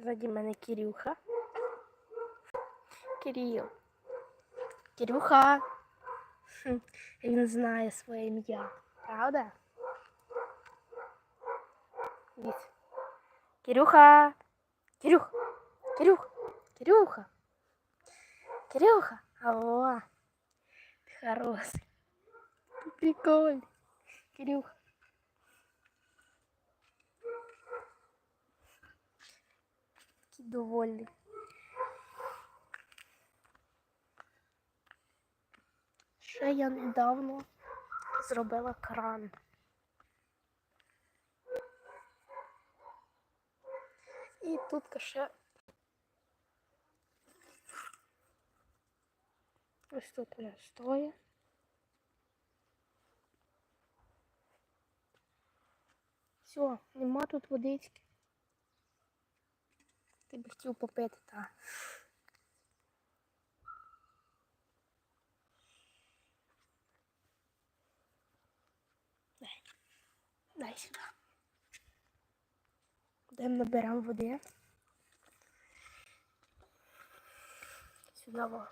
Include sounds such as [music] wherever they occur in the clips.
Ззаді мене Кирюха. Кирил. Кирюха. Хм, Він знає своє ім'я. Правда? Дивіться. Кирюха. Кирюх. Кирюх. Кирюха. Кирюха. Алло. Ты хороший. Ты прикольный. Кирюха. Довольний. Ще я недавно зробила кран. І тут ще ось тут я стою. Все, нема тут водички. Ти б хотів попити, так. Дай. Дай сюди. Йдемо наберемо води. Сюди во.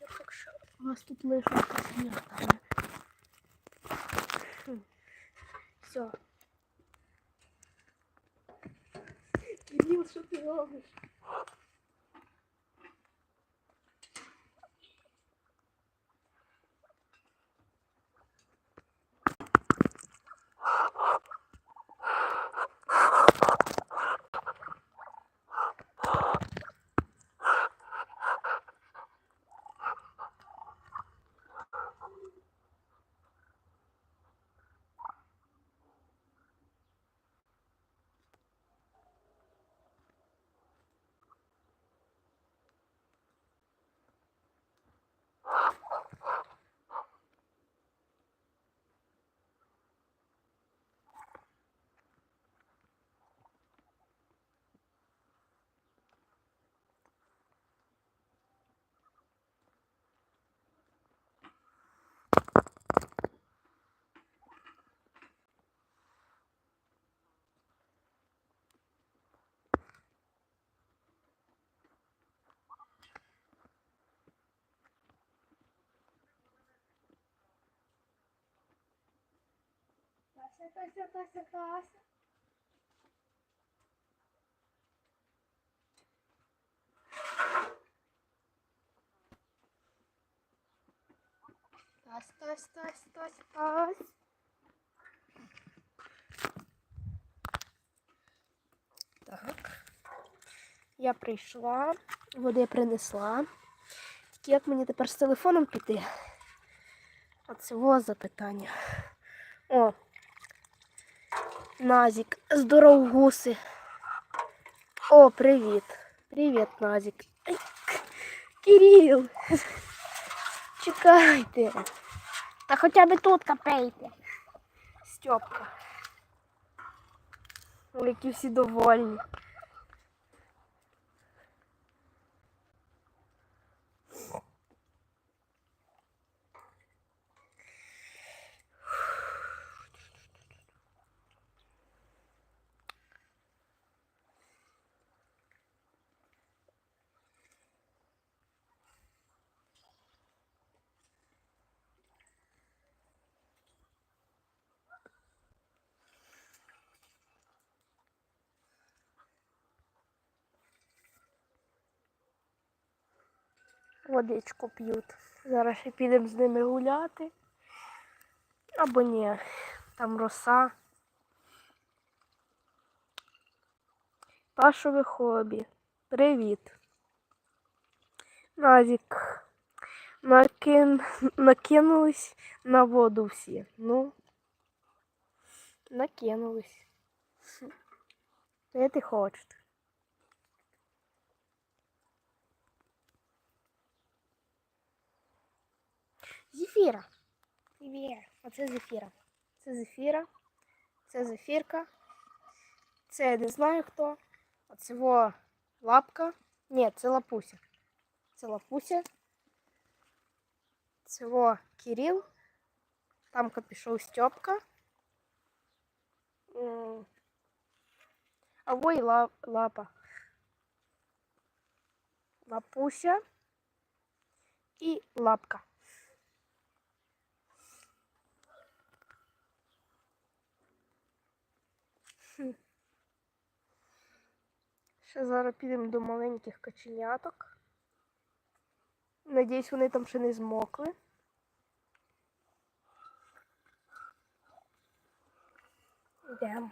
Я так що у вас тут лишиться сніг. Все. Кирил, Тася, Тася, Тася. Тась, Тась, Тась, Тась, Тась. Так. Я прийшла, води принесла. Тільки як мені тепер з телефоном піти? Оце запитання. О, Назік, здоров гуси. О, привіт. Привіт, Назік. Кирил. [laughs] Чекайте. Та хоча б тут капейте. Стьопка. Які всі довольні. Водичку п'ють. Зараз ще підемо з ними гуляти. Або ні, там роса. Пашове хобі. Привіт. Назік. Накин... Накинулись на воду всі. Ну. Накинулись. Це ти хочете. Зефіра. Привіт. Оце зефіра. Це зефіра. Це зефірка. Це я не знаю хто. Оце во лапка. Ні, це лапуся. Це лапуся. Це во Кирил. Тамка пішов Стьопка. М. А во й ла- лапа. Лапуся і лапка. Ще зараз підемо до маленьких каченяток. Надіюсь, вони там ще не змокли. Йдемо.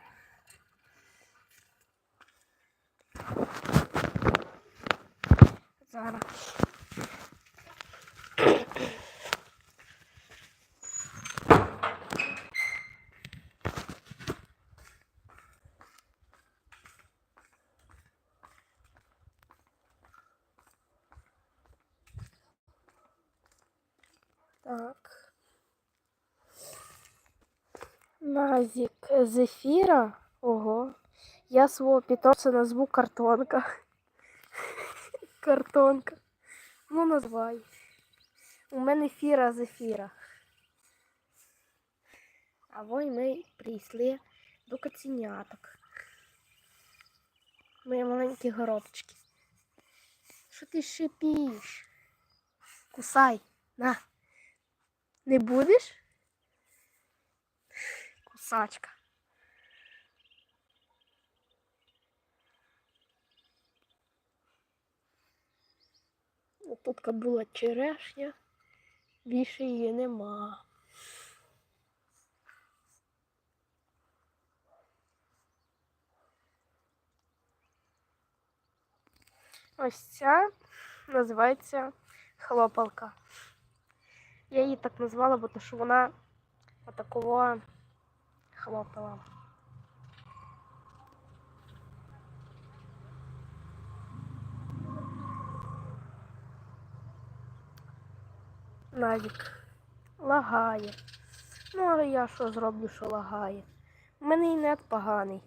Зараз. Так. Назік зефіра. Ого. Я свого питомця назву картонка. [laughs] Картонка. Ну, назвай. У мене фіра зефіра. А вой ми прийшли до каціняток. Мої маленькі горобчики. Що ти шипиш? Кусай. На. Не будеш? Кусачка. Тут була черешня, більше її нема. Ось ця називається хлопалка. Я її так назвала, бо то, що вона отакого хлопала. Навік лагає. Ну, а я що зроблю, що лагає? У мене і нет поганий.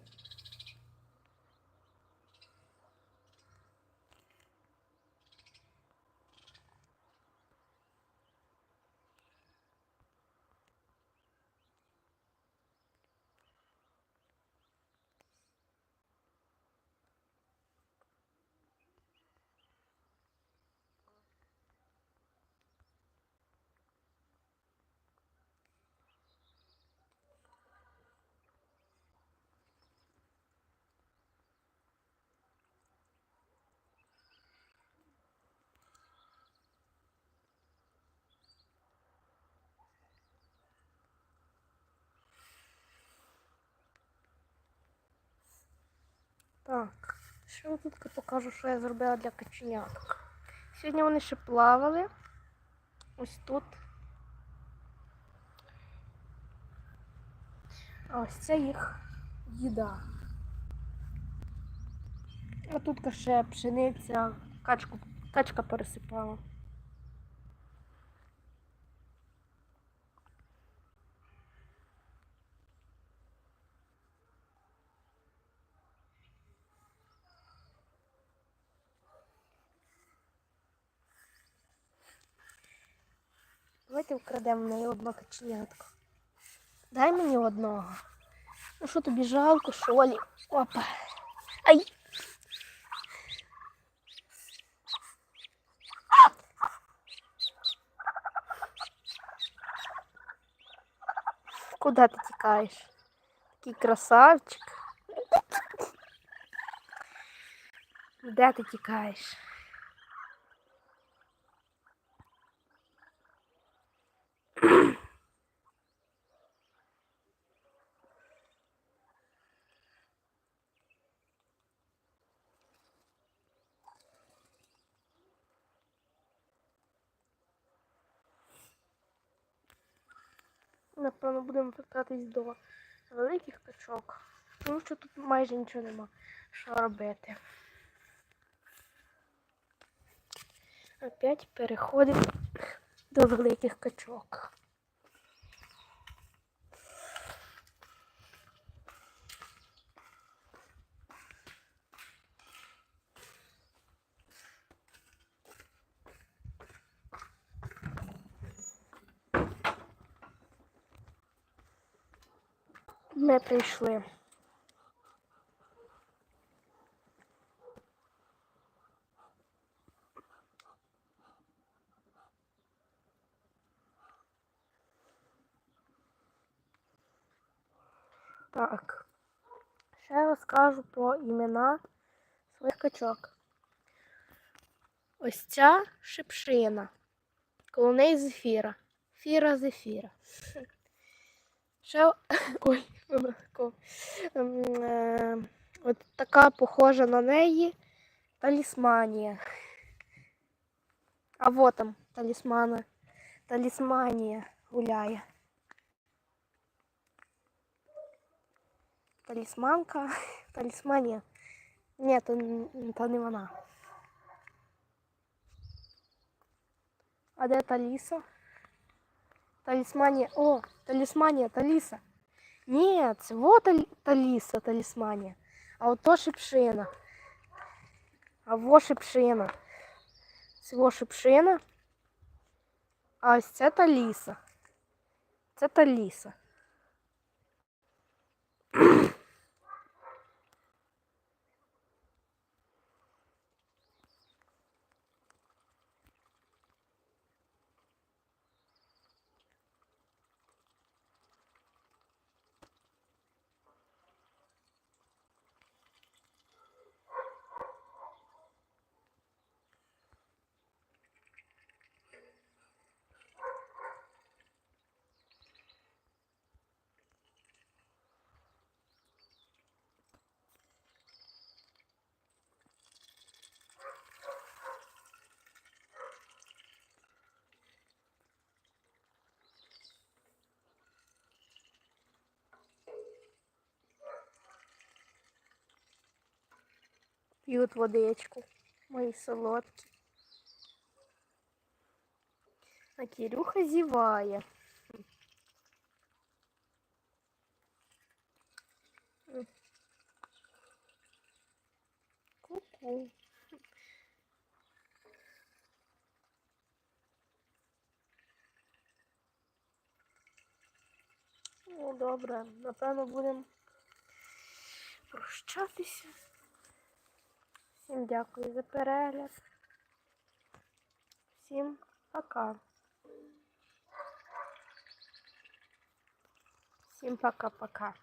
Так, я тут покажу, що я зробила для каченяток. Сьогодні вони ще плавали. Ось тут. Ось це їх їда. А тут ще пшениця, качку, качка пересипала. Давайте вкрадемо в неї одну каченятку. Дай мені одного. Ну що тобі жалко, що ли? Опа. Ай! Куда ти тікаєш? Такий красавчик. Де ти тікаєш? Напевно, будемо вертатись до великих качок. Тому що тут майже нічого нема. Що робити? Опять переходимо до великих качок. Ми прийшли. Так. Ще розкажу про імена своїх качок. Ось ця шипшина. Коло неї зефіра. Фіра зефіра. Ще [coughs] ой. Ем, е, От така похожа на неї талісманія. А вот там талісмана. Талісманія гуляє. Талісманка. [laughs] Талісманія. Ні, то, то не вона. А де Таліса? Талісманія. О, талісманія, Таліса. Ні, це вот Тал- Таліса, талісманія. А от то шипшина. А во шипшина. Це во шипшина. А ось це Таліса. Це Таліса. П'ють водичку. Мої солодкі. А Кирюха зіває. Ку-ку. Ну, добре, напевно, будемо прощатися. Всім дякую за перегляд. Всім пока. Всім пока-пока.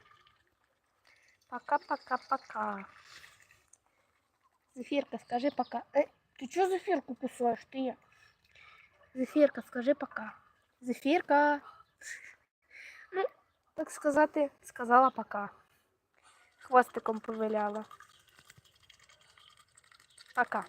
Пока-пока-пока. Зефірка, скажи пока. Э, ты чё зефірку кусаешь, ты? Зефірка, скажи пока. Зефірка. Ну, так сказати, сказала пока. Хвостиком повиляла. Пока.